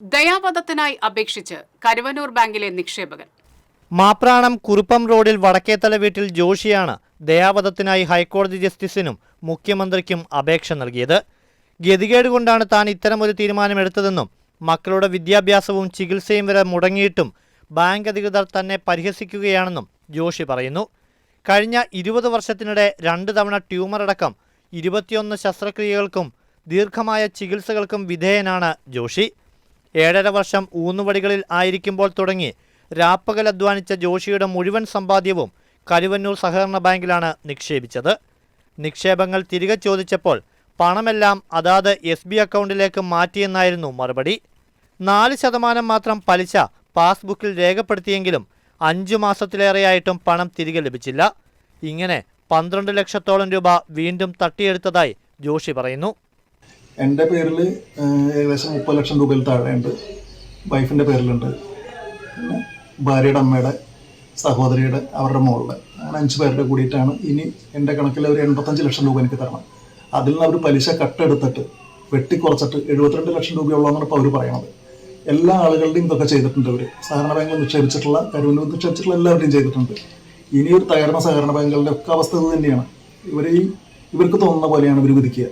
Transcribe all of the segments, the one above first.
ദയാവധത്തിനായി അപേക്ഷിച്ച് കരുവനൂർ ബാങ്കിലെ നിക്ഷേപകൻ. മാപ്രാണം കുറുപ്പം റോഡിൽ വടക്കേത്തല വീട്ടിൽ ജോഷിയാണ് ദയാവധത്തിനായി ഹൈക്കോടതി ജസ്റ്റിസിനും മുഖ്യമന്ത്രിക്കും അപേക്ഷ നൽകിയത്. ഗതികേട് കൊണ്ടാണ് താൻ ഇത്തരമൊരു തീരുമാനമെടുത്തതെന്നും മക്കളുടെ വിദ്യാഭ്യാസവും ചികിത്സയും വരെ മുടങ്ങിയിട്ടും ബാങ്ക് അധികൃതർ തന്നെ പരിഹസിക്കുകയാണെന്നും ജോഷി പറയുന്നു. കഴിഞ്ഞ ഇരുപത് വർഷത്തിനിടെ രണ്ട് തവണ ട്യൂമർ അടക്കം ഇരുപത്തിയൊന്ന് ശസ്ത്രക്രിയകൾക്കും ദീർഘമായ ചികിത്സകൾക്കും വിധേയനാണ് ജോഷി. ഏഴര വർഷം ഊന്നുവടികളിൽ ആയിരിക്കുമ്പോൾ തുടങ്ങി രാപ്പകൽ അധ്വാനിച്ച ജോഷിയുടെ മുഴുവൻ സമ്പാദ്യവും കരുവന്നൂർ സഹകരണ ബാങ്കിലാണ് നിക്ഷേപിച്ചത്. നിക്ഷേപങ്ങൾ തിരികെ ചോദിച്ചപ്പോൾ പണമെല്ലാം അതാത് എസ് ബി അക്കൗണ്ടിലേക്ക് മാറ്റിയെന്നായിരുന്നു മറുപടി. നാല് ശതമാനം മാത്രം പലിശ പാസ്ബുക്കിൽ രേഖപ്പെടുത്തിയെങ്കിലും അഞ്ചു മാസത്തിലേറെയായിട്ടും പണം തിരികെ ലഭിച്ചില്ല. ഇങ്ങനെ പന്ത്രണ്ട് ലക്ഷത്തോളം രൂപ വീണ്ടും തട്ടിയെടുത്തതായി ജോഷി പറയുന്നു. എന്റെ പേരിൽ ഏകദേശം മുപ്പത് ലക്ഷം രൂപയിൽ താഴെയുണ്ട്. വൈഫിന്റെ പേരിലുണ്ട്. പിന്നെ ഭാര്യയുടെ അമ്മയുടെ സഹോദരിയുടെ അവരുടെ മോളുടെ. അങ്ങനെ അഞ്ച് പേരുടെ കൂടിയിട്ടാണ് ഇനി എന്റെ കണക്കിൽ ഒരു എൺപത്തഞ്ച് ലക്ഷം രൂപ എനിക്ക് തരണം. അതിൽ നിന്ന് അവർ പലിശ കട്ടെടുത്തിട്ട് വെട്ടിക്കുറച്ചിട്ട് എഴുപത്തിരണ്ട് ലക്ഷം രൂപയുള്ളതാണ് ഇപ്പോൾ അവർ പറയണത്. എല്ലാ ആളുകളുടെയും ഇതൊക്കെ ചെയ്തിട്ടുണ്ട് അവർ സഹകരണ ബാങ്കിൽ നിക്ഷേപിച്ചിട്ടുള്ള കരുവന്നൂർ നിക്ഷേപിച്ചിട്ടുള്ള എല്ലാവരുടെയും ചെയ്തിട്ടുണ്ട്. ഇനി ഒരു തകർന്ന സഹകരണ ബാങ്കുകളുടെ ഒക്കെ അവസ്ഥ ഇത് തന്നെയാണ്. ഇവർ ഈ ഇവർക്ക് തോന്നുന്ന പോലെയാണ് ഇവർ വിധിക്കുക.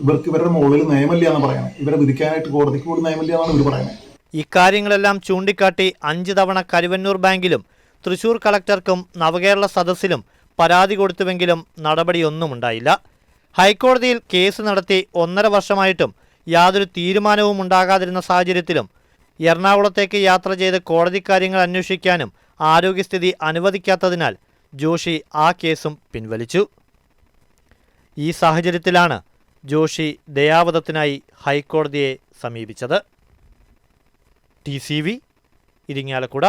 ഇവർക്ക് ഇവരുടെ മുകളിൽ നിയമമില്ല എന്ന് പറയണം ഇവരെ വിധിക്കാനായിട്ട് കോടതിക്ക് കൂടി നിയമമില്ല എന്നാണ് ഇവർ പറയുന്നത്. ഇക്കാര്യങ്ങളെല്ലാം ചൂണ്ടിക്കാട്ടി അഞ്ച് തവണ കരുവന്നൂർ ബാങ്കിലും തൃശൂർ കളക്ടർക്കും നവകേരള സദസ്സിലും പരാതി കൊടുത്തുവെങ്കിലും നടപടിയൊന്നുമുണ്ടായില്ല. ഹൈക്കോടതിയിൽ കേസ് നടത്തി ഒന്നര വർഷമായിട്ടും യാതൊരു തീരുമാനവും ഉണ്ടാകാതിരുന്ന സാഹചര്യത്തിലും എറണാകുളത്തേക്ക് യാത്ര ചെയ്ത് കോടതി കാര്യങ്ങൾ അന്വേഷിക്കാനും ആരോഗ്യസ്ഥിതി അനുവദിക്കാത്തതിനാൽ ജോഷി ആ കേസും പിൻവലിച്ചു. ഈ സാഹചര്യത്തിലാണ് ജോഷി ദയാവധത്തിനായി ഹൈക്കോടതിയെ സമീപിച്ചത്. T C V Irinjalakuda.